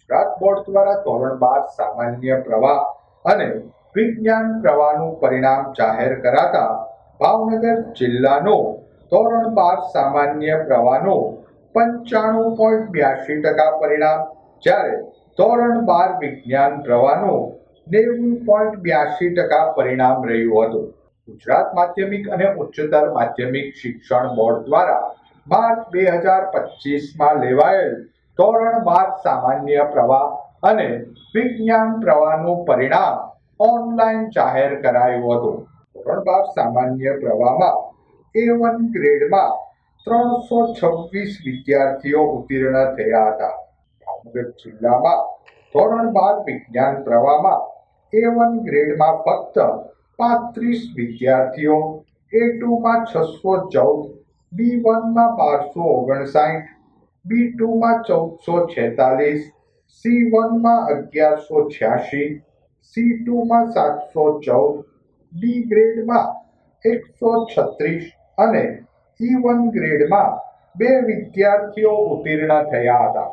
Gujarat board દ્વારા ધોરણ બાર સામાન્ય પ્રવાહ અને વિજ્ઞાન પ્રવાહનું પરિણામ જાહેર કરાતા ભાવનગર જિલ્લાનો ધોરણ બાર સામાન્ય પ્રવાહનો પંચાણું પોઈન્ટ બ્યાસી ટકા પરિણામ, જ્યારે ધોરણ બાર વિજ્ઞાન પ્રવાહનો નેવું પોઈન્ટ બ્યાસી ટકા પરિણામ રહ્યું હતું. ગુજરાત માધ્યમિક અને ઉચ્ચતર માધ્યમિક શિક્ષણ બોર્ડ દ્વારા માર્ચ બે હજાર પચીસમાં લેવાયેલ ધોરણ બાર સામાન્ય પ્રવાહ અને વિજ્ઞાન પ્રવાહનું પરિણામ ઓનલાઈન જાહેર કરાયું હતું. ધોરણ બાર સામાન્ય પ્રવાહમાં એ વન ગ્રેડમાં ત્રણસો છવ્વીસ વિદ્યાર્થીઓ ઉત્તીર્ણ થયા હતા. ભાવનગર જિલ્લામાં ધોરણ બાર વિજ્ઞાન પ્રવાહમાં એ વન ગ્રેડમાં ફક્ત પાંત્રીસ વિદ્યાર્થીઓ એ ટુમાં છસો ચૌદ બી વનમાં બારસો ઓગણસાઠ બી ટુમાં ચૌદસો છેતાલીસ, સી વનમાં અગિયારસો છ્યાસી, સી ટુમાં સાતસો ચૌદ, ડી ગ્રેડમાં એકસો છત્રીસ અને ઈ વન ગ્રેડમાં બે વિદ્યાર્થીઓ ઉત્તીર્ણ થયા હતા.